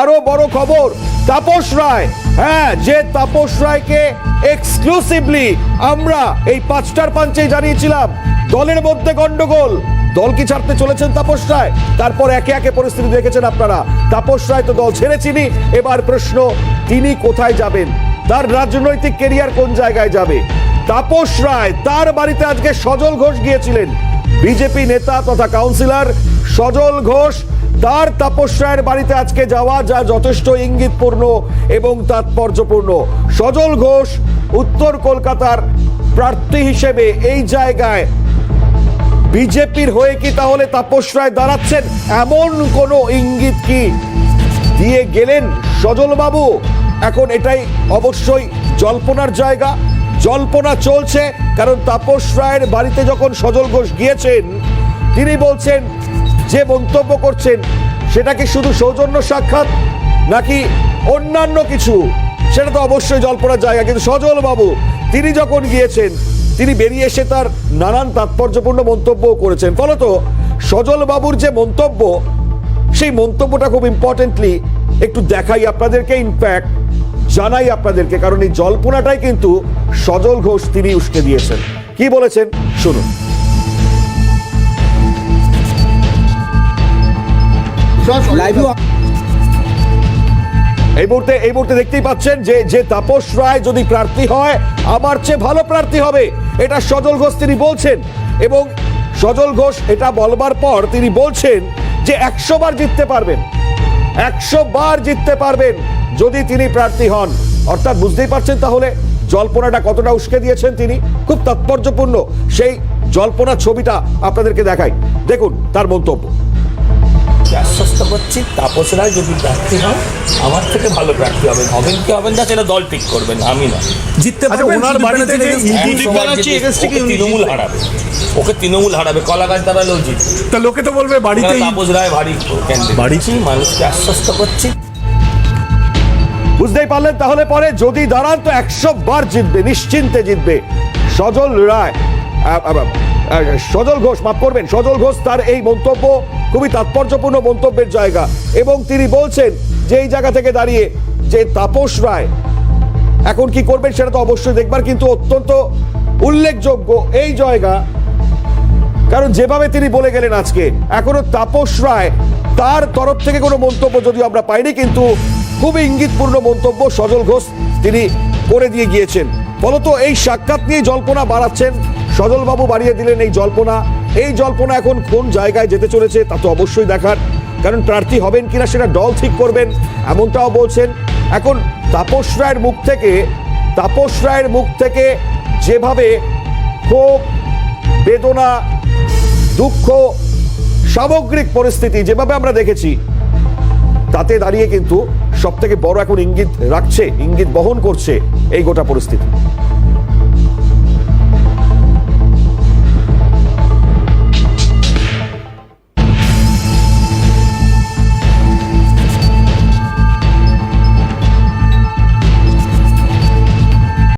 আরও বড় খবর, তাপস রায়। হ্যাঁ যে তাপস রায়কে এক্সক্লুসিভলি আমরা এই পাঁচটার পাঞ্চে জানিয়েছিলাম। দলের মধ্যে গন্ডগোল। দল কি ছাড়তে চলেছেন তাপস রায়? তারপর একে একে পরিস্থিতি দেখেছেন আপনারা। তাপস রায় তো দল ছেড়েছিনি। এবার প্রশ্ন, তিনি কোথায় যাবেন? তার রাজনৈতিক কেরিয়ার কোন জায়গায় যাবে? তাপস রায় তার বাড়িতে আজকে সজল ঘোষ গিয়েছিলেন। বিজেপি নেতা তথা কাউন্সিলর সজল ঘোষ তার তাপস রায়ের বাড়িতে আজকে যাওয়া যা যথেষ্ট ইঙ্গিতপূর্ণ এবং তাৎপর্যপূর্ণ। সজল ঘোষ উত্তর কলকাতার প্রার্থী হিসেবে এই জায়গায় বিজেপির হয়ে কি তাহলে তাপস রায় দাঁড়াচ্ছেন? এমন কোনো ইঙ্গিত কি দিয়ে গেলেন সজল বাবু এখন এটাই অবশ্যই জল্পনার জায়গা। জল্পনা চলছে, কারণ তাপস রায়ের বাড়িতে যখন সজল ঘোষ গিয়েছেন, তিনি বলছেন যে মন্তব্য করছেন, সেটা কি শুধু সৌজন্য সাক্ষাৎ, নাকি অন্যান্য কিছু? সেটা তো অবশ্যই জল্পনার জায়গা, কিন্তু সজল বাবু, তিনি যখন গিয়েছেন, তিনি বেরিয়ে এসে তার নানান তাৎপর্যপূর্ণ মন্তব্যও করেছেন। ফলত সজল বাবুর যে মন্তব্য, সেই মন্তব্যটা খুব ইম্পর্টেন্টলি একটু দেখাই আপনাদেরকে ইনফ্যাক্ট জানাই আপনাদেরকে, কারণ এই জল্পনাটাই কিন্তু সজল ঘোষ তিনি উস্কে দিয়েছেন। কি বলেছেন? শুনুন। লাইভেও এই মুহূর্তে এই মুহূর্তে দেখতেই পাচ্ছেন যে যে তাপস রায় যদি প্রার্থী হয় আমার চেয়ে ভালো প্রার্থী হবে। এটা সজল ঘোষ তিনি বলছেন। এবং সজল ঘোষ এটা বলবার পর তিনি বলছেন যে একশো বার জিততে পারবেন। একশো বার জিততে পারবেন যদি তিনি প্রার্থী হন। অর্থাৎ বুঝতেই পারছেন তাহলে জল্পনাটা কতটা উস্কে দিয়েছেন তিনি। খুব তাৎপর্যপূর্ণ সেই জল্পনা ছবিটা আপনাদেরকে দেখাই। দেখুন তার মন্তব্য। আশ্বস্ত করছি তাপস রায় যদি প্রার্থী হন আমার থেকে ভালো প্রার্থী হবেন। হবেন কি হবেন না সেটা দল ঠিক করবেন আমি না। জিততে আচ্ছা পারবেন ওনার বাড়িতে যে জিতে তৃণমূল হারাবে। ওকে তৃণমূল হারাবে কলা গাছ দাঁড়ালেও জিতবে। তা লোকে তো বলবে বাড়িতেই তাপস রায় ভারী বাড়িতেই? মানুষকে আশ্বস্ত করছি। বুঝতেই পারলেন তাহলে পরে যদি দাঁড়ান তো একশো বার জিতবে নিশ্চিন্তে জিতবে। সজল রায় সজল ঘোষ মাফ করবেন সজল ঘোষ তার এই মন্তব্য খুবই তাৎপর্যপূর্ণ মন্তব্যের জায়গা। এবং তিনি বলছেন যে এই জায়গা থেকে দাঁড়িয়ে যে তাপস রায় এখন কি করবেন সেটা তো অবশ্যই দেখবার, কিন্তু অত্যন্ত উল্লেখযোগ্য এই জায়গা। কারণ যেভাবে তিনি বলে গেলেন আজকে, এখনও তাপস রায় তার তরফ থেকে কোনো মন্তব্য যদিও আমরা পাইনি, কিন্তু খুবই ইঙ্গিতপূর্ণ মন্তব্য সজল ঘোষ তিনি করে দিয়ে গিয়েছেন। ফলত এই সাক্ষাৎ নিয়ে জল্পনা বাড়াচ্ছেন। সজলবাবু বাড়িয়ে দিলেন এই জল্পনা। এই জল্পনা এখন কোন জায়গায় যেতে চলেছে তা তো অবশ্যই দেখার। কারণ প্রার্থী হবেন কিনা সেটা দল ঠিক করবেন, এমনটাও বলছেন। এখন তাপস রায়ের মুখ থেকে, তাপস রায়ের মুখ থেকে যেভাবে ক্ষোভ, বেদনা, দুঃখ, সামগ্রিক পরিস্থিতি যেভাবে আমরা দেখেছি, তাতে দাঁড়িয়ে কিন্তু সব থেকে বড় এখন ইঙ্গিত রাখছে, ইঙ্গিত বহন করছে এই গোটা পরিস্থিতি।